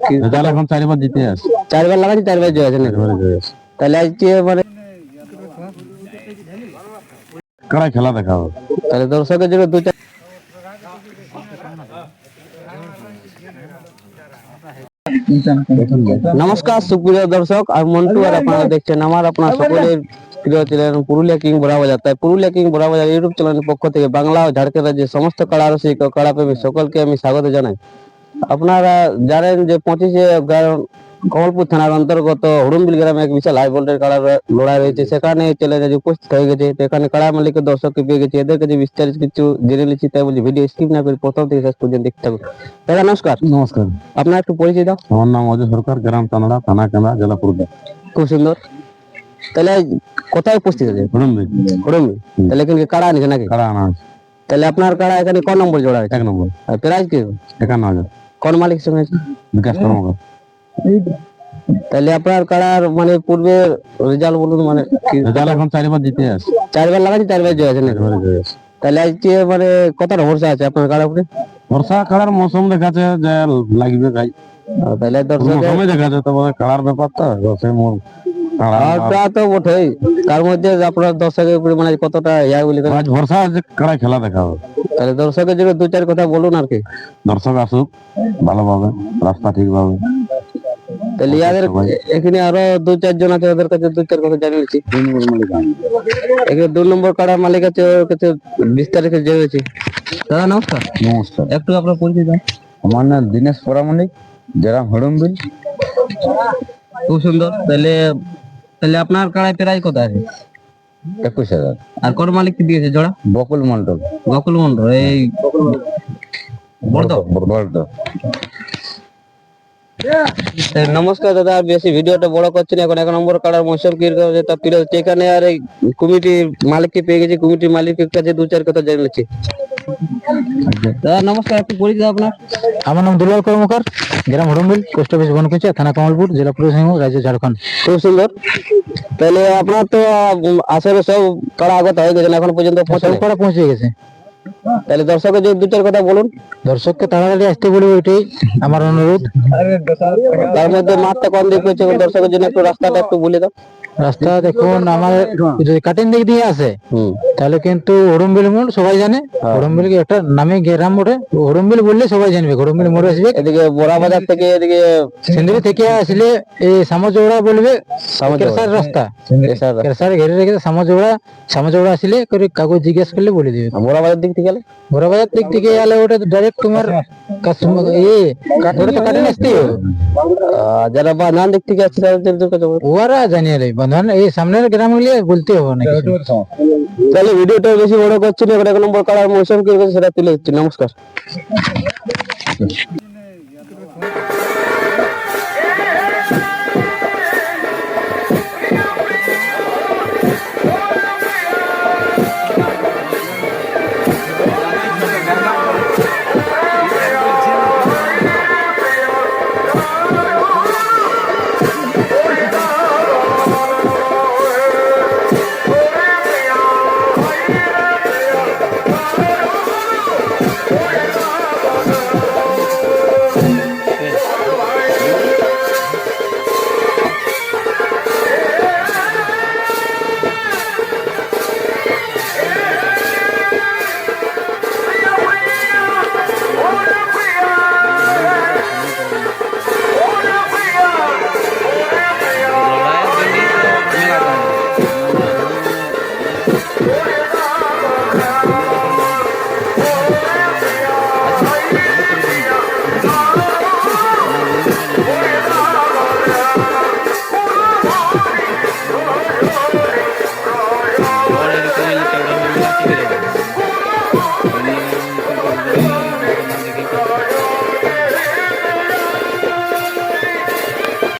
কি- এখন চারিবার জিতে আছে। চারবার লাগাচ্ছি চারবার জয় আছে নাকি? চারিবার জয় আছে। তাহলে আজকে মানে কারাই খেলা দেখাবো? তাহলে দর্শকের জন্য দু চার নমস্কার সুপ্রিয় দর্শক আর মন্টু আর আপনারা দেখছেন আমার আপনার সকলের প্রিয় চ্যানেল পুরুলিয়া কিং বড়াবাজার তাই পুরুলিয়া কিং বড়াবাজার ইউটিউব চ্যানেলের পক্ষ থেকে বাংলা ও ঝাড়খণ্ড রাজ্যের সমস্ত কলা রসিক ও কলাপ্রেমী সকলকে আমি স্বাগত জানাই। আপনারা জানেন যে পঁচিশে কমলপুর থানার অন্তর্গত হুড়ুমবিল গ্রামে এক বিশাল হাই ভোল্টেজ কাড়ার লড়াই রয়েছে। সেখানে চ্যালেঞ্জ উপস্থিত হয়ে গেছে। তো এখানে কাড়া মালিকের দর্শককে পেয়ে গেছে। এদের কাছে বিস্তারিত কিছু জেনে নিচ্ছি তাই বলছি ভিডিও স্কিপ না করে প্রথম থেকে শেষ পর্যন্ত দেখতে থাকুন। দাদা নমস্কার। নমস্কার। আপনার একটু পরিচয় দাও। আমার নাম অজয় সরকার গ্রাম তানড়া থানা কেন্দা জেলা পুরুলিয়া। খুব সুন্দর। তাহলে কোথায় উপস্থিত আছে হুড়ুমদিন হুড়ুমবিল। তাহলে এখানে কাড়া আনিছে নাকি? কারা আনা আছে তাহলে আপনার কাড়া এখানে কোন নম্বর জোড়া আছে এক নম্বর। আর প্রাইস কি? একান্ন হাজার। কোন মালিক সঙ্গে? বিকাশ কর্মকার। তাহলে আপনার কাড়ার মানে পূর্বে রেজাল্ট বলুন মানে রেজাল্ট এখন চারিবার জিতে আছে। চারবার লাগাচ্ছি চারবার জয় আছে তাহলে আজকে মানে কতটা ভরসা আছে আপনার কাড়া উপরে? বর্ষা কালার মৌসুম দেখাচ্ছে যে লাগবে গাই তাহলে দর্শক মৌসুমে দেখাচ্ছে তো কালার ব্যাপারটা সে মোর কালার তা তো বটেই। তার মধ্যে আপনার দর্শকের উপরে মানে কতটা ইয়া বলি আজ ভরসা আছে কারাই খেলা দেখাবো। তাহলে দর্শকের জন্য দু চার কথা বলুন আর কি। দর্শক আসুক ভালোভাবে রাস্তা ঠিকভাবে। তাহলে ইয়াদের এখানে আরও দু চারজন আছে ওদের কাছে দু চার কথা জানিয়েছি এখানে দু নম্বর কাড়ার মালিক আছে ওর কাছে বিস্তারিত জেনেছি দাদা নমস্কার। নমস্কার। একটু আপনার পরিচয় দাও আমার নাম দীনেশ পরামনিক যারা হড়মবিল খুব সুন্দর। তাহলে তাহলে আপনার কাড়ায় প্রায় কত আছে? একুশ হাজার। আর কোন মালিক কি দিয়েছে জোড়া? বকুল মন্ডল বকুল মন্ডল এই বর্ধ বর্ধ নমস্কার দাদা আর বেশি ভিডিওটা বড় করছি না এখন এক নম্বর কাড়ার মৌসুম কীরকম আছে? তা ফিরে হচ্ছে এখানে আর এই কমিটির মালিককে পেয়ে গেছি কমিটির মালিকের কাছে দু চার কথা জেনে নিচ্ছি। দাদা নমস্কার একটু পরিচয় আপনার। আমার নাম দুলাল কর্মকার গ্রাম হরমবিল পোস্ট অফিস বনকুচা থানা কমলপুর জেলা পুরুষ রাজ্য ঝাড়খণ্ড। খুব সুন্দর। তাহলে আপনার তো আসলে সব কাড়া আগত হয়ে গেছে এখন পর্যন্ত সব পৌঁছানো পৌঁছে গেছে। তাহলে দর্শকের যে দু চার কথা বলুন। দর্শককে তাড়াতাড়ি আসতে বলব ওইটাই আমার অনুরোধ। তার মধ্যে মাঠটা কম দেখতে হচ্ছে দর্শকের জন্য একটু রাস্তাটা একটু বলে দাও রাস্তা দেখুন আমার যদি কাটিং দিক দিয়ে আসে তাহলে কিন্তু হরমবিল মোড় সবাই জানে। হরমবিল একটা নামে গ্রাম মোড়ে? হরমবিল বললে সবাই জানবে হরমবিল মোড়ে আসবে। এদিকে বড়া বাজার থেকে এদিকে সিন্দুরি থেকে আসলে এই সামজোড়া বলবে কেরসার রাস্তা। কেরসার ঘেরে রেখে সামজোড়া সামজোড়া আসলে করে কাগজ জিজ্ঞেস করলে বলে দিবে। বড়া বাজার দিক থেকে গেলে বড়বাজার দিক থেকে এলে ওটা ডাইরেক্ট তোমার কাস্টমার এ ওটা তো কাটিং আসতেই হবে। যারা বানান দিক থেকে আসছে তাদের ওরা জানিয়ে দেয় বন্ধন এই সামনের গ্রাম গুলি বলতে হবে না কিছু। তাহলে ভিডিওটা বেশি বড় করছি না এবার এক নম্বর কালার মৌসুম কি সেটা তুলে দিচ্ছি নমস্কার।